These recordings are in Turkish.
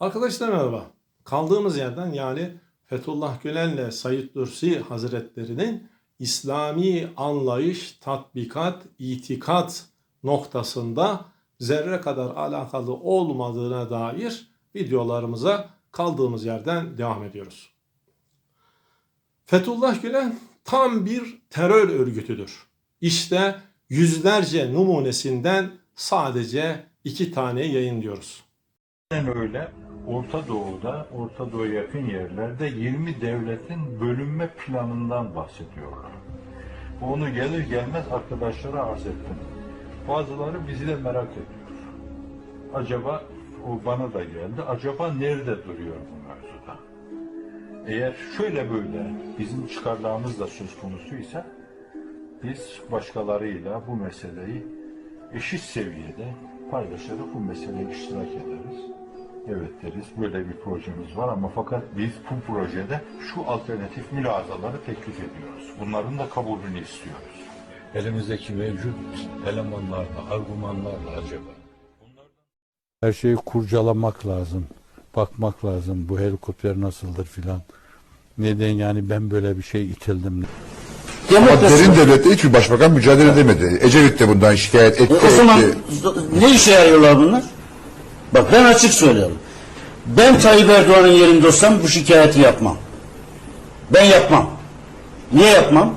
Arkadaşlar merhaba. Kaldığımız yerden yani Fethullah Gülen'le Said Nursi Hazretleri'nin İslami anlayış, tatbikat, itikat noktasında zerre kadar alakalı olmadığına dair videolarımıza kaldığımız yerden devam ediyoruz. Fethullah Gülen tam bir terör örgütüdür. İşte yüzlerce numunesinden sadece iki tane yayınlıyoruz. Aynen öyle. Orta Doğu'da, Orta Doğu'ya yakın yerlerde 20 devletin bölünme planından bahsediyorlar. Onu gelir gelmez arkadaşlara arz ettim. Bazıları bizi de merak ediyor. Acaba, o bana da geldi, acaba nerede duruyor bu mevzuda? Eğer şöyle böyle bizim çıkarlarımız da söz konusuysa, biz başkalarıyla bu meseleyi eşit seviyede paylaşarak bu meseleye iştirak ederiz. Evet deriz, böyle bir projemiz var ama fakat biz bu projede şu alternatif mülazaları teklif ediyoruz. Bunların da kabulünü istiyoruz. Elimizdeki mevcut elemanlarla, argümanlarla acaba Her şeyi kurcalamak lazım. Bakmak lazım. Bu helikopter nasıldır filan. Neden yani ben böyle bir şey itildim. Ama derin devlette hiçbir başbakan mücadele edemedi. Ecevit de bundan şikayet etti. E, o zaman etti. ne işe yarıyorlar bunlar? Bak ben açık söylüyorum. Ben Tayyip Erdoğan'ın yerinde olsam bu şikayeti yapmam. Ben yapmam. Niye yapmam?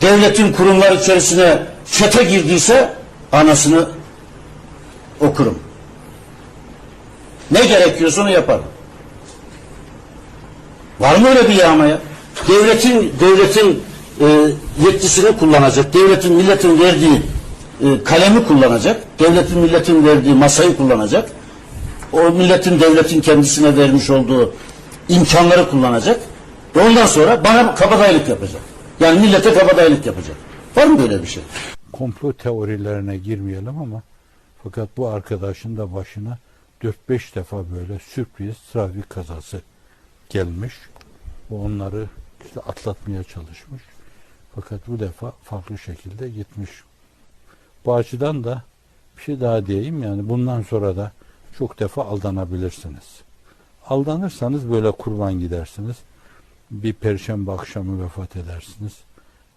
Devletin kurumlar içerisine çete girdiyse anasını okurum. Ne gerekiyorsa onu yaparım. Var mı öyle bir yağmaya? Devletin devletin e, yetkisini kullanacak, devletin milletin verdiği e, kalemi kullanacak, devletin milletin verdiği masayı kullanacak, o milletin devletin kendisine vermiş olduğu imkanları kullanacak ondan sonra bana kabadayılık yapacak. Yani millete kabadayılık yapacak. Var mı böyle bir şey? Komplo teorilerine girmeyelim ama fakat bu arkadaşın da başına 4-5 defa böyle sürpriz trafik kazası gelmiş. Bu onları işte atlatmaya çalışmış. Fakat bu defa farklı şekilde gitmiş. Bu açıdan da bir şey daha diyeyim yani bundan sonra da çok defa aldanabilirsiniz. Aldanırsanız böyle kurban gidersiniz. Bir perşembe akşamı vefat edersiniz.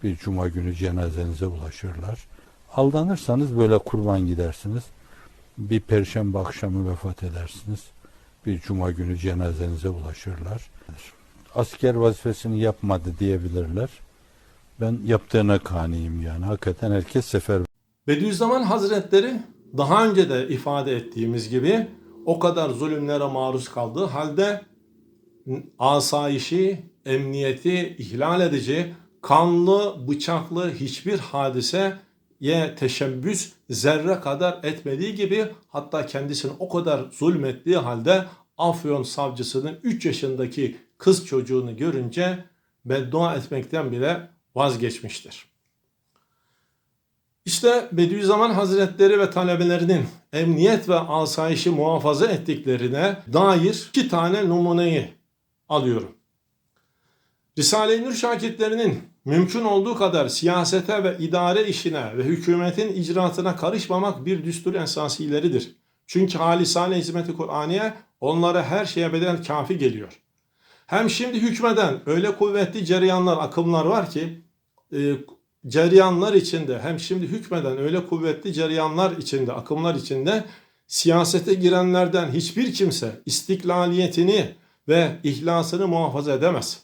Bir cuma günü cenazenize ulaşırlar. Aldanırsanız böyle kurban gidersiniz. Bir perşembe akşamı vefat edersiniz. Bir cuma günü cenazenize ulaşırlar. Asker vazifesini yapmadı diyebilirler. Ben yaptığına kaniyim yani. Hakikaten herkes sefer Bediüzzaman Hazretleri daha önce de ifade ettiğimiz gibi o kadar zulümlere maruz kaldığı halde asayişi, emniyeti ihlal edici, kanlı, bıçaklı hiçbir hadiseye teşebbüs zerre kadar etmediği gibi hatta kendisini o kadar zulmettiği halde Afyon savcısının 3 yaşındaki kız çocuğunu görünce beddua etmekten bile vazgeçmiştir. İşte Bediüzzaman Hazretleri ve talebelerinin emniyet ve asayişi muhafaza ettiklerine dair iki tane numuneyi alıyorum. Risale-i Nur şakirtlerinin mümkün olduğu kadar siyasete ve idare işine ve hükümetin icraatına karışmamak bir düstur esasileridir. Çünkü halisane hizmeti Kur'aniye onlara her şeye bedel kafi geliyor. Hem şimdi hükmeden öyle kuvvetli cereyanlar, akımlar var ki cereyanlar içinde hem şimdi hükmeden öyle kuvvetli cereyanlar içinde, akımlar içinde siyasete girenlerden hiçbir kimse istiklaliyetini ve ihlasını muhafaza edemez.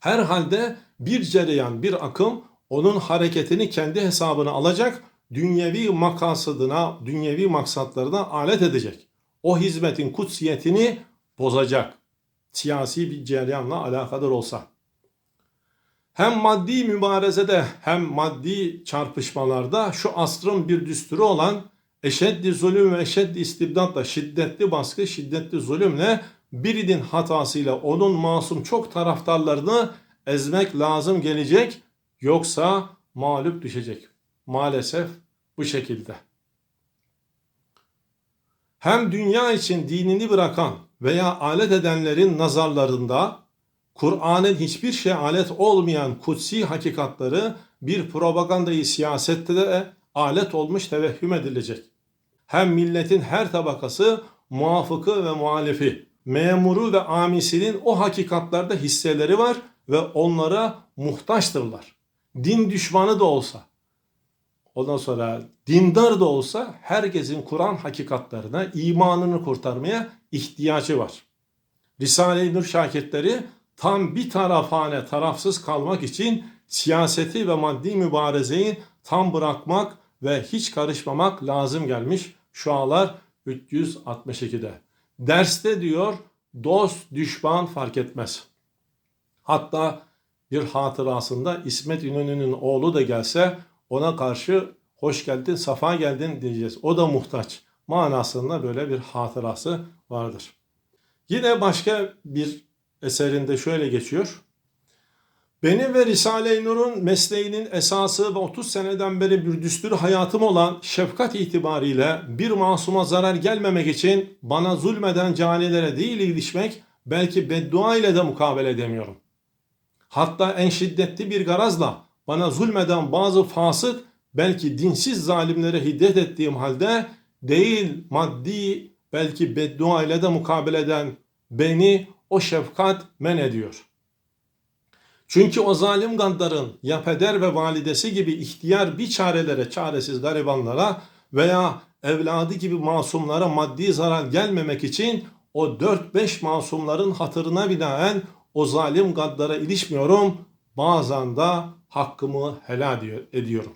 Herhalde bir cereyan, bir akım onun hareketini kendi hesabına alacak, dünyevi makasıdına, dünyevi maksatlarına alet edecek. O hizmetin kutsiyetini bozacak. Siyasi bir cereyanla alakadar olsa hem maddi mübarezede hem maddi çarpışmalarda şu asrın bir düsturu olan eşeddi zulüm ve eşeddi istibdatla şiddetli baskı, şiddetli zulümle birinin hatasıyla onun masum çok taraftarlarını ezmek lazım gelecek yoksa mağlup düşecek. Maalesef bu şekilde. Hem dünya için dinini bırakan veya alet edenlerin nazarlarında Kur'an'ın hiçbir şey alet olmayan kutsi hakikatları bir propagandayı siyasette de alet olmuş tevehhüm edilecek. Hem milletin her tabakası muafıkı ve muhalifi, memuru ve amisinin o hakikatlarda hisseleri var ve onlara muhtaçtırlar. Din düşmanı da olsa, ondan sonra dindar da olsa herkesin Kur'an hakikatlerine, imanını kurtarmaya ihtiyacı var. Risale-i Nur şakirtleri tam bir tarafane tarafsız kalmak için siyaseti ve maddi mübarezeyi tam bırakmak ve hiç karışmamak lazım gelmiş. Şualar 362'de. Derste diyor dost düşman fark etmez. Hatta bir hatırasında İsmet İnönü'nün oğlu da gelse ona karşı hoş geldin, safa geldin diyeceğiz. O da muhtaç. Manasında böyle bir hatırası vardır. Yine başka bir eserinde şöyle geçiyor. Benim ve Risale-i Nur'un mesleğinin esası ve 30 seneden beri bir düstur hayatım olan şefkat itibariyle bir masuma zarar gelmemek için bana zulmeden canilere değil ilişmek belki beddua ile de mukabele edemiyorum. Hatta en şiddetli bir garazla bana zulmeden bazı fasık belki dinsiz zalimlere hiddet ettiğim halde değil maddi belki beddua ile de mukabele eden beni o şefkat men ediyor. Çünkü o zalim gaddarın ya peder ve validesi gibi ihtiyar bir çarelere, çaresiz garibanlara veya evladı gibi masumlara maddi zarar gelmemek için o 4-5 masumların hatırına binaen o zalim gaddara ilişmiyorum. Bazen de hakkımı helal ediyorum.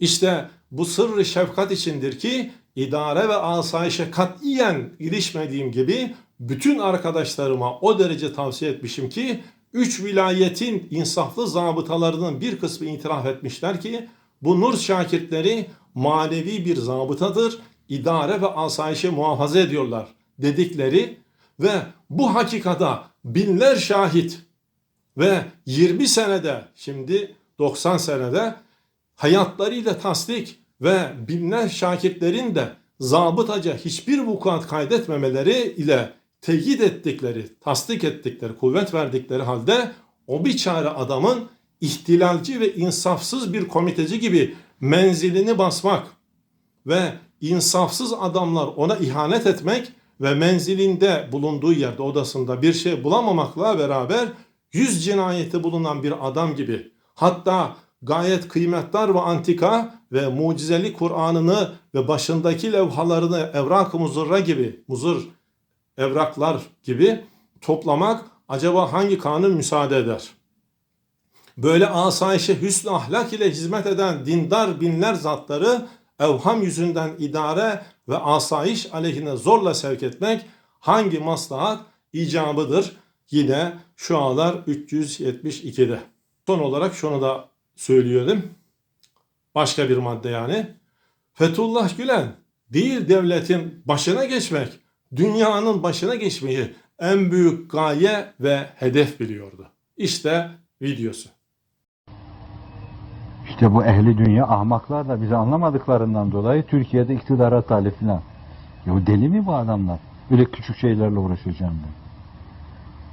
İşte bu sırrı şefkat içindir ki idare ve asayişe katiyen ilişmediğim gibi bütün arkadaşlarıma o derece tavsiye etmişim ki üç vilayetin insaflı zabıtalarının bir kısmı itiraf etmişler ki bu nur şakirtleri manevi bir zabıtadır, idare ve asayişi muhafaza ediyorlar dedikleri ve bu hakikada binler şahit ve 20 senede şimdi 90 senede hayatlarıyla tasdik ve binler şakirtlerin de zabıtaca hiçbir vukuat kaydetmemeleri ile teyit ettikleri, tasdik ettikleri, kuvvet verdikleri halde o biçare adamın ihtilalci ve insafsız bir komiteci gibi menzilini basmak ve insafsız adamlar ona ihanet etmek ve menzilinde bulunduğu yerde odasında bir şey bulamamakla beraber yüz cinayeti bulunan bir adam gibi hatta gayet kıymetli ve antika ve mucizeli Kur'an'ını ve başındaki levhalarını evrak-ı muzurra gibi muzur evraklar gibi toplamak acaba hangi kanun müsaade eder? Böyle asayişe hüsnü ahlak ile hizmet eden dindar binler zatları evham yüzünden idare ve asayiş aleyhine zorla sevk etmek hangi maslahat icabıdır? Yine şu ağlar 372'de. Son olarak şunu da söyleyelim. Başka bir madde yani. Fethullah Gülen değil devletin başına geçmek, dünyanın başına geçmeyi en büyük gaye ve hedef biliyordu. İşte videosu. İşte bu ehli dünya ahmaklar da bizi anlamadıklarından dolayı Türkiye'de iktidara talip filan. Ya deli mi bu adamlar? Öyle küçük şeylerle uğraşacağım ben.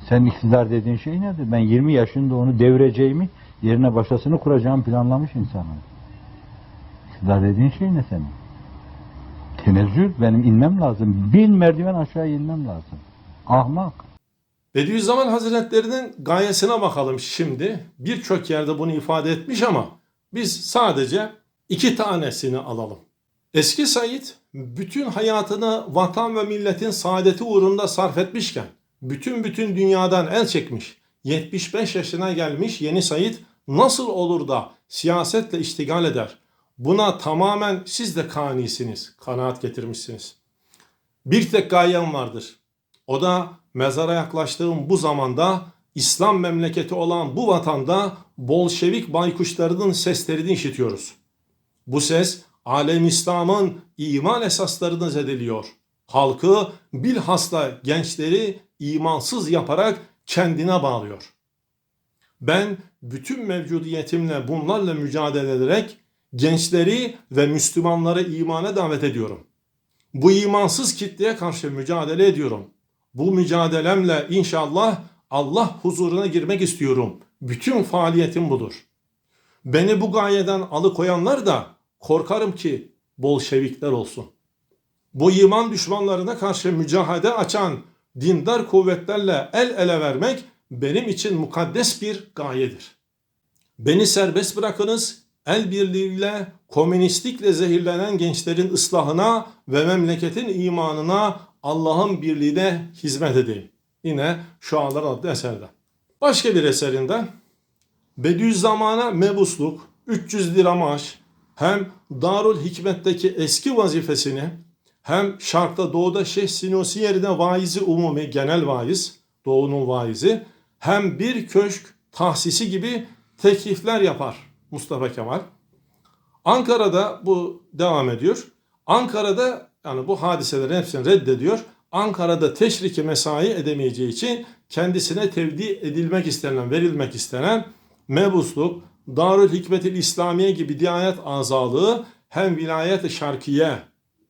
Sen iktidar dediğin şey nedir? Ben 20 yaşında onu devreceğimi yerine başkasını kuracağımı planlamış insanım. İktidar dediğin şey ne senin? Tenezzül benim inmem lazım. Bin merdiven aşağı inmem lazım. Ahmak. Bediüzzaman Hazretlerinin gayesine bakalım şimdi. Birçok yerde bunu ifade etmiş ama biz sadece iki tanesini alalım. Eski Said bütün hayatını vatan ve milletin saadeti uğrunda sarf etmişken bütün bütün dünyadan el çekmiş. 75 yaşına gelmiş yeni Said nasıl olur da siyasetle iştigal eder? Buna tamamen siz de kanisiniz, kanaat getirmişsiniz. Bir tek gayem vardır. O da mezara yaklaştığım bu zamanda İslam memleketi olan bu vatanda Bolşevik baykuşlarının seslerini işitiyoruz. Bu ses alem İslam'ın iman esaslarını zedeliyor. Halkı bilhassa gençleri imansız yaparak kendine bağlıyor. Ben bütün mevcudiyetimle bunlarla mücadele ederek gençleri ve Müslümanları imana davet ediyorum. Bu imansız kitleye karşı mücadele ediyorum. Bu mücadelemle inşallah Allah huzuruna girmek istiyorum. Bütün faaliyetim budur. Beni bu gayeden alıkoyanlar da korkarım ki Bolşevikler olsun. bu iman düşmanlarına karşı mücahede açan dindar kuvvetlerle el ele vermek benim için mukaddes bir gayedir. Beni serbest bırakınız, el birliğiyle komünistlikle zehirlenen gençlerin ıslahına ve memleketin imanına Allah'ın birliğine hizmet edeyim. Yine Şualar adlı eserden. Başka bir eserinden Bediüzzaman'a mebusluk, 300 lira maaş, hem Darul Hikmet'teki eski vazifesini hem Şark'ta Doğu'da Şeyh Sinusi yerine vaizi umumi genel vaiz, Doğu'nun vaizi hem bir köşk tahsisi gibi teklifler yapar Mustafa Kemal. Ankara'da bu devam ediyor. Ankara'da yani bu hadiselerin hepsini reddediyor. Ankara'da teşriki mesai edemeyeceği için kendisine tevdi edilmek istenen, verilmek istenen mebusluk, Darül Hikmetil İslamiye gibi diyanet azalığı hem vilayet-i şarkiye,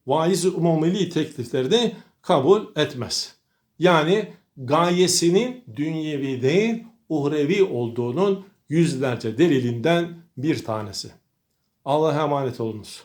vaiz-i umumili tekliflerini kabul etmez. Yani gayesinin dünyevi değil, uhrevi olduğunun yüzlerce delilinden bir tanesi. Allah'a emanet olunuz.